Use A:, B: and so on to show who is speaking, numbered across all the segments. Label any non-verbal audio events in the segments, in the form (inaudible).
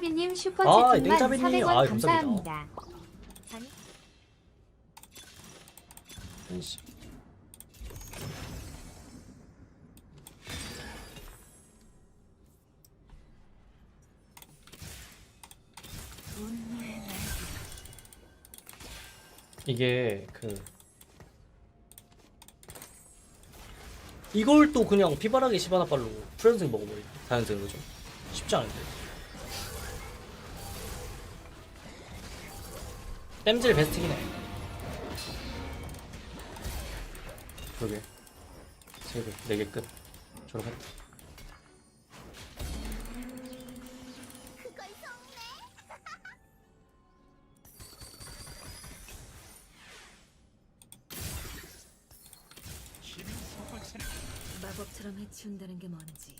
A: 땡짜비님
B: 아,
A: 슈퍼채팅만
B: 땡짜비님.
A: 400원
B: 아,
A: 감사합니다.
B: 한시. 이게 그 이걸 또 그냥 피바라기 시바나빨로 프렌생 먹어버리 자연스러운 거죠 쉽지 않은데 땜질 베스트긴 해. 그러게. 세 개 네개 끝. 졸업했다. (laughs)
C: 마법처럼 해치운다는 게 뭔지.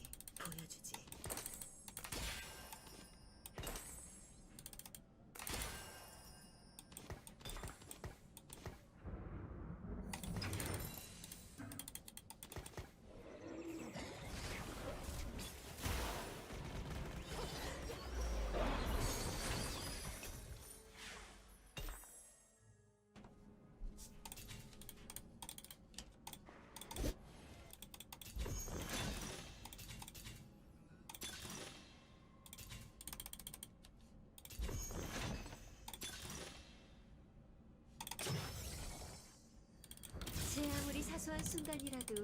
C: 사소한 순간이라도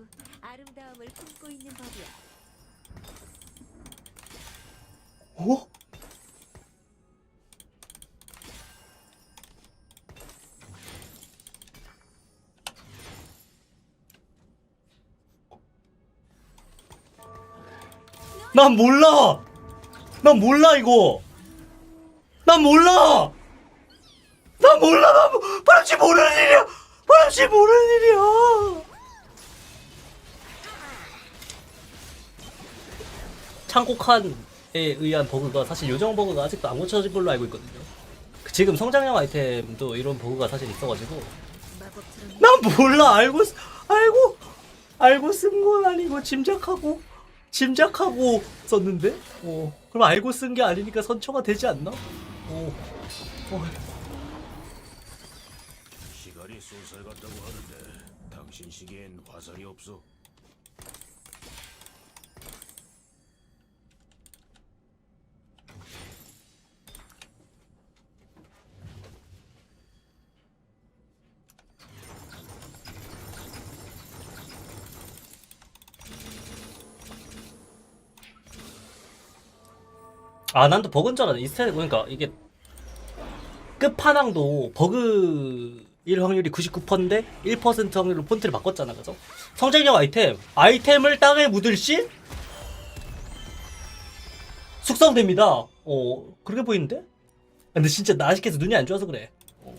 C: 아름다움을 품고 있는 법이야.
B: 어? 난 몰라. 난 몰라 이거. 난 몰라. 난 몰라. 난 모- 바람씨 모르는 일이야. 바람씨 모르는 일이야. 창고칸에 의한 버그가 사실 요정 버그가 아직도 안 고쳐진 걸로 알고 있거든요. 그 지금 성장형 아이템도 이런 버그가 사실 있어가지고 난 몰라 알고 쓰- 알고 알고 쓴 건 아니고 짐작하고 짐작하고 썼는데 어 그럼 알고 쓴 게 아니니까 선처가 되지 않나? 어, 어.
D: 시간이 쏜살 같다고 하는데 당신 화살이 없어.
B: 아, 난 또 버그인 줄 알았네. 이스타일 그러니까 이게 끝판왕도 버그 일 확률이 99%인데 1% 확률로 폰트를 바꿨잖아, 그죠? 성장형 아이템, 아이템을 땅에 묻을 시 숙성됩니다. 어, 그렇게 보이는데? 근데 진짜 나 아직까지 눈이 안 좋아서 그래. 어.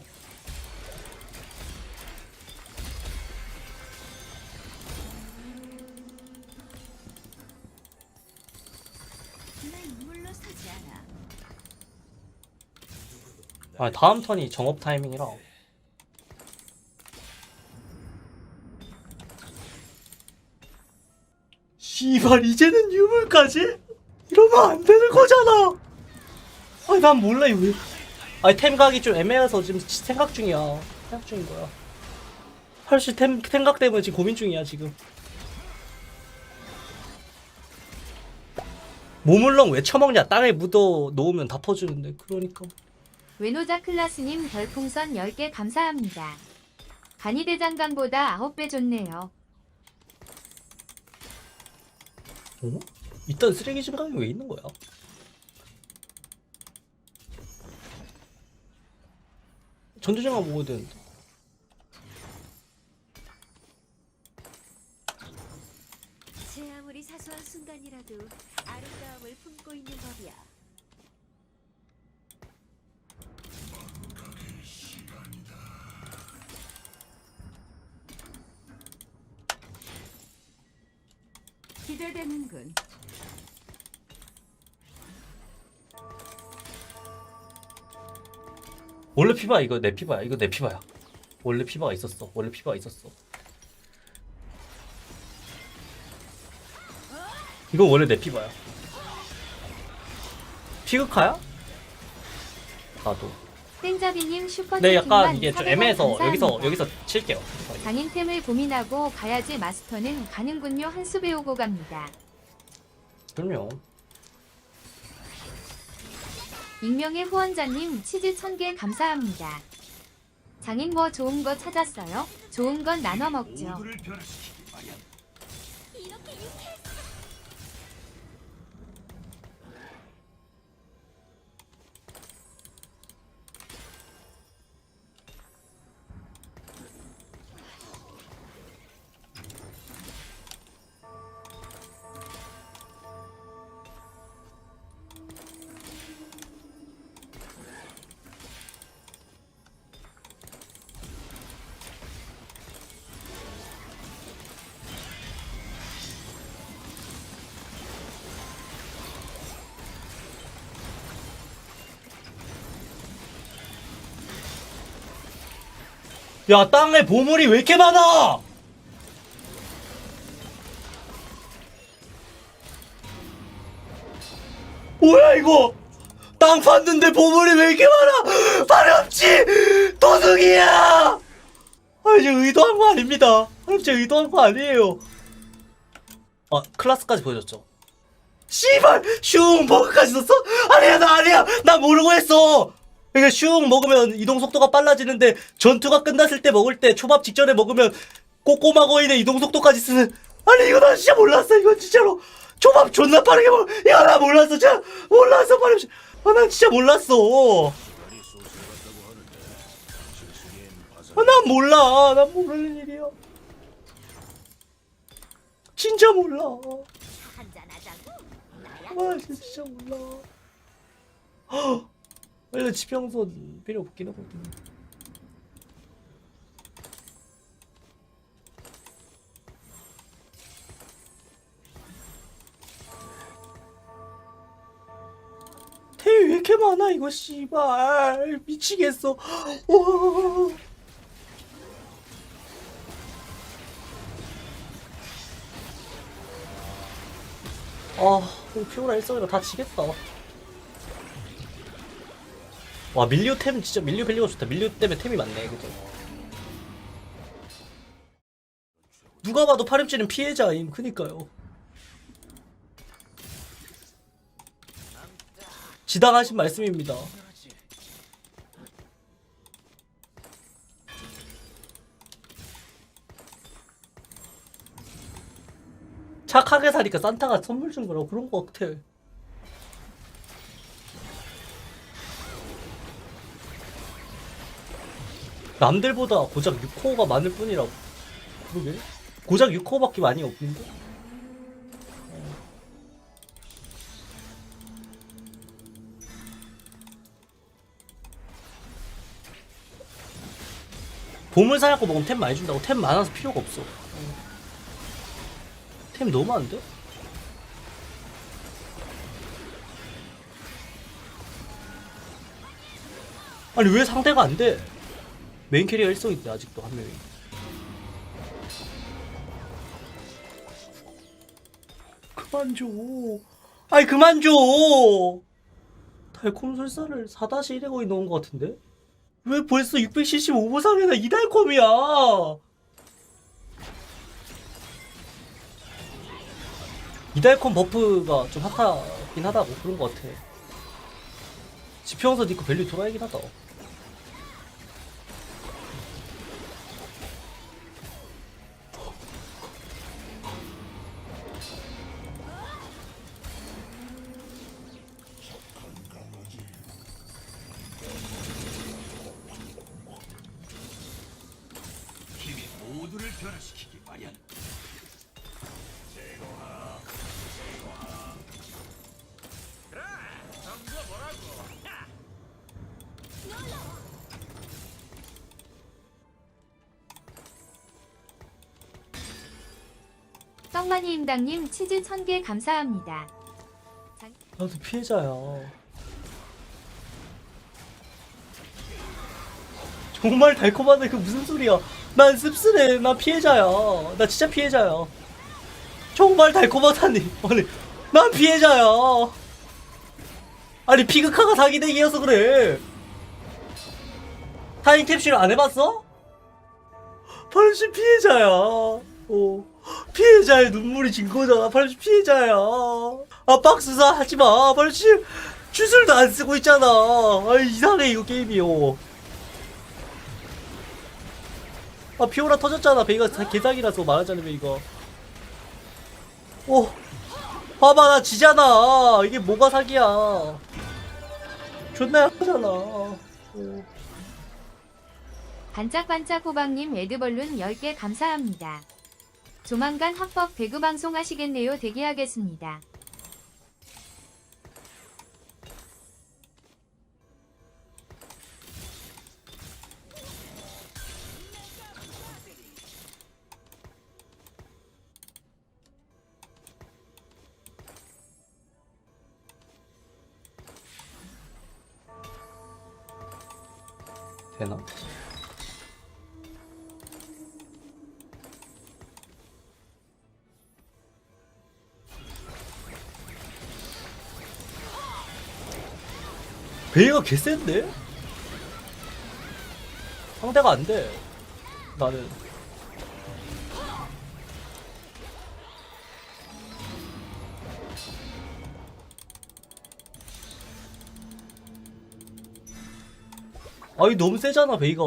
C: 아,
B: 다음 턴이 정업 타이밍이라. 씨발 이제는 유물까지? 이러면 안 되는 거잖아. 아니 난 몰라 이거 왜? 아니 템 각이 좀 애매해서 지금 생각 중이야. 생각 중인 거야. 할수 템 생각 때문에 지금 고민 중이야 지금. 모물렁 왜 처먹냐? 땅에 묻어 놓으면 다 퍼주는데 그러니까.
A: 외노자 클라스님 별풍선 10개 감사합니다. 간이대장간보다 9배 좋네요.
B: 어? 이딴 쓰레기 집안이 왜 있는 거야? 전투장만 먹어야 되는데.
C: 제 아무리 사소한 순간이라도 아름다움을 품 기대되는군.
B: 원래 피바 이거 내 피바야. 이거 내 피바야. 원래 피바가 있었어. 원래 피바가 있었어. 이건 원래 내 피바야. 피그카야? 가도.
A: 땡자비님 슈퍼
B: 근데 약간 이게 좀
A: 400원
B: 애매해서 여기서. 여기서 칠게요.
A: 장인템을 고민하고 가야지 마스터는 가는군요 한 수 배우고 갑니다.
B: 그럼요.
A: 익명의 후원자님 치즈 1000개 감사합니다. 장인 뭐 좋은 거 찾았어요? 좋은 건 나눠 먹죠.
B: 야 땅에 보물이 왜 이렇게 많아? 뭐야 이거? 땅 팠는데 보물이 왜 이렇게 많아? 파렴치 도둑이야! 아 이제 의도한 거 아닙니다. 파렴치 의도한 거 아니에요. 아 클라스까지 보여줬죠. 씨발 슝 버그까지 썼어? 아니야 나 아니야 나 모르고 했어. 그러니까 슝 먹으면 이동 속도가 빨라지는데 전투가 끝났을 때 먹을 때 초밥 직전에 먹으면 꼬꼬마 거인의 이동 속도까지 쓰는 아니 이거 나 진짜 몰랐어 이거 진짜로. 초밥 존나 빠르게 먹 이거 나 몰랐어 진짜 몰랐어 빠르 아나 진짜 몰랐어.
D: 시간이 소설 같다고 하는데 당신 시기엔 화살이
B: 아, 난 몰라. 난 모르는 일이야. 진짜 몰라. 와 진짜 몰라 헉, 원래 지평선 필요 없긴 하거든 태위 왜 이렇게 많아 이거 씨발 미치겠어 와. 아, 이거 피오라 일성이라 다 지겠다. 와, 밀리오 템 진짜 밀리오 밸류가 좋다. 밀리오 때문에 템이 많네, 그죠? 누가 봐도 파렴치는 피해자임. 그니까요. 지당하신 말씀입니다. 착하게 사니까 산타가 선물 준 거라고 그런 거 같아. 남들보다 고작 6호가 많을 뿐이라고. 그러게. 고작 6호밖에 많이 없는데? 보물 사냥고 먹으면 템 많이 준다고 템 많아서 필요가 없어. 템 너무 많은데? 아니 왜 상대가 안 돼? 메인 캐리어 1성인데 아직도 한 명이 그만 줘 아니 그만 줘 달콤 설사를 4-1에 거의 넣은 것 같은데? 왜 벌써 675보상이나 이 달콤이야 이 달콤 버프가 좀 핫하긴 하다고 그런 것 같아. 지평선 니거 밸류 돌아야긴 하다.
A: 떡마니 임당님 치즈 1000개 감사합니다.
B: 나도 피해자야. 정말 달콤한데 그 무슨 소리야? 난 씁쓸해. 나 피해자야. 나 진짜 피해자야. 정말 달콤하다니. 아니, 난 피해자야. 아니 피그카가 사기내기여서 그래. 타임 캡슐 안 해봤어? 파르시 피해자야. 어. 피해자의 눈물이 진 거잖아. 파르시 피해자야. 아, 박스사 하지 마. 파르시 주술도 안 쓰고 있잖아. 아, 이상해, 이거 게임이요. 아, 피오라 터졌잖아. 베이가 다 개사기라서 말하자면 베이가. 오. 봐봐, 나 지잖아. 이게 뭐가 사기야. 존나 약하잖아. 어.
A: 반짝반짝 호박님 에드벌룬 10개 감사합니다. 조만간 합법 배구 방송 하시겠네요. 대기하겠습니다.
B: 되나? 베이가 개센데? 상대가 안 돼. 나는. 아니 너무 세잖아 베이가.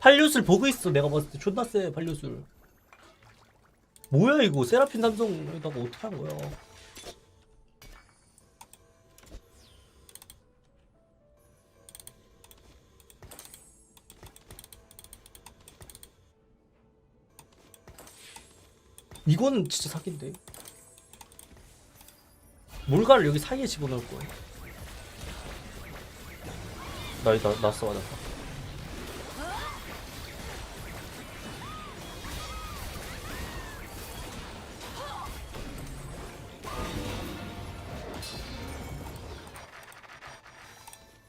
B: 팔류술 보고 있어 내가 봤을 때. 존나 세 팔류술. 뭐야 이거. 세라핀 삼성에다가 어떻게 한 거야? 이거는 진짜 사기인데? 몰가를 여기 사이에 집어넣을 거야 나, 나, 났어, 맞았다.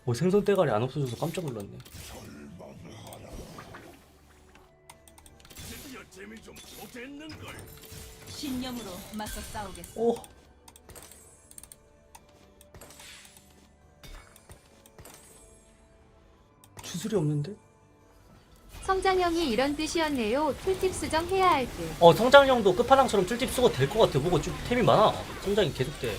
B: 뭐 생선 대가리 안 없어져서 깜짝 놀랐네.
C: 신념으로 맞서 싸우겠어.
B: 오. 주술이 없는데?
A: 성장형이 이런 뜻이었네요. 툴팁 수정해야 할 듯.
B: 어 성장형도 끝판왕처럼 툴팁 쓰고 될 것 같아. 뭐가 좀 템이 많아. 성장이 계속 돼.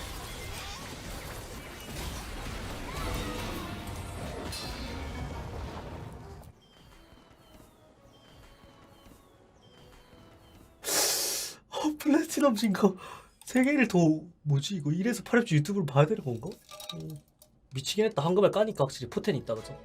B: 어, 플래티넘 진거 세 개를 더 뭐지 이거 1에서 8렙 유튜브를 봐야 되는 건가? 어, 미치긴 했다 한금에 까니까 확실히 포텐 있다 그죠?